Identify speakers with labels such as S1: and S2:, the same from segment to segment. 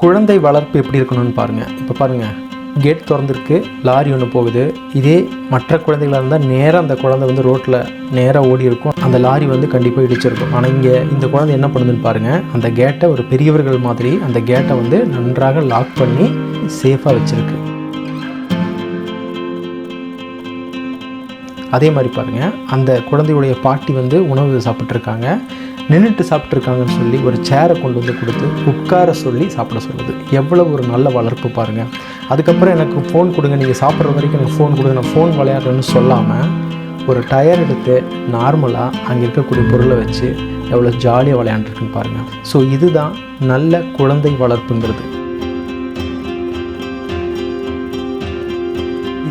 S1: குழந்தை வளர்ப்பு எப்படி இருக்கணும்னு பாருங்கள் இப்போ பாருங்கள் கேட் திறந்துருக்கு லாரி ஒன்று போகுது. இதே மற்ற குழந்தைகளாக இருந்தால் நேராக அந்த குழந்தை வந்து ரோட்டில் நேராக ஓடி இருக்கும். அந்த லாரி வந்து கண்டிப்பாக இடிச்சிருக்கும். ஆனால் இங்கே இந்த குழந்தை என்ன பண்ணுதுன்னு பாருங்கள் அந்த கேட்டை ஒரு பெரியவர்கள் மாதிரி அந்த கேட்டை வந்து நன்றாக லாக் பண்ணி சேஃபாக வச்சுருக்கு. அதே மாதிரி பாருங்கள் அந்த குழந்தையுடைய பாட்டி வந்து உணவு சாப்பிட்ருக்காங்க நின்றுட்டு சாப்பிட்ருக்காங்கன்னு சொல்லி ஒரு சேரை கொண்டு வந்து கொடுத்து உட்கார சொல்லி சாப்பிட சொல்லுது. எவ்வளோ ஒரு நல்ல வளர்ப்பு பாருங்கள் அதுக்கப்புறம் எனக்கு ஃபோன் கொடுங்க நீங்கள் சாப்பிட்ற வரைக்கும் எனக்கு ஃபோன் கொடுங்க நான் ஃபோன் விளையாடுறேன்னு சொல்லாமல் ஒரு டயர் எடுத்து நார்மலாக அங்கே இருக்கக்கூடிய பொருளை வச்சு எவ்வளோ ஜாலியாக விளையாண்டுருக்குன்னு பாருங்கள் ஸோ இதுதான் நல்ல குழந்தை வளர்ப்புங்கிறது.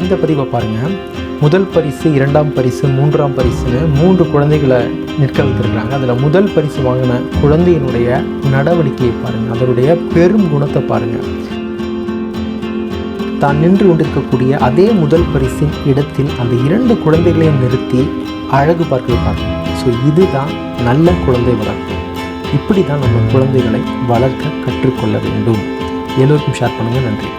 S1: இந்த பதிவை பாருங்கள் முதல் பரிசு இரண்டாம் பரிசு மூன்றாம் பரிசுன்னு மூன்று குழந்தைகளை நிற்க வைத்திருக்கிறாங்க அதில் முதல் பரிசு வாங்கின குழந்தையினுடைய நடவடிக்கையை பாருங்கள் அதனுடைய பெரும் குணத்தை பாருங்கள் தான் நின்று கொண்டிருக்கக்கூடிய அதே முதல் பரிசின் இடத்தில் அந்த இரண்டு குழந்தைகளையும் நிறுத்தி அழகு பார்க்க பாருங்க. ஸோ இதுதான் நல்ல குழந்தை வளர்ப்பு. இப்படி தான் நம்ம குழந்தைகளை வளர்க்க கற்றுக்கொள்ள வேண்டும். எல்லோருக்கும் ஷேர் பண்ணுங்கள் நன்றி.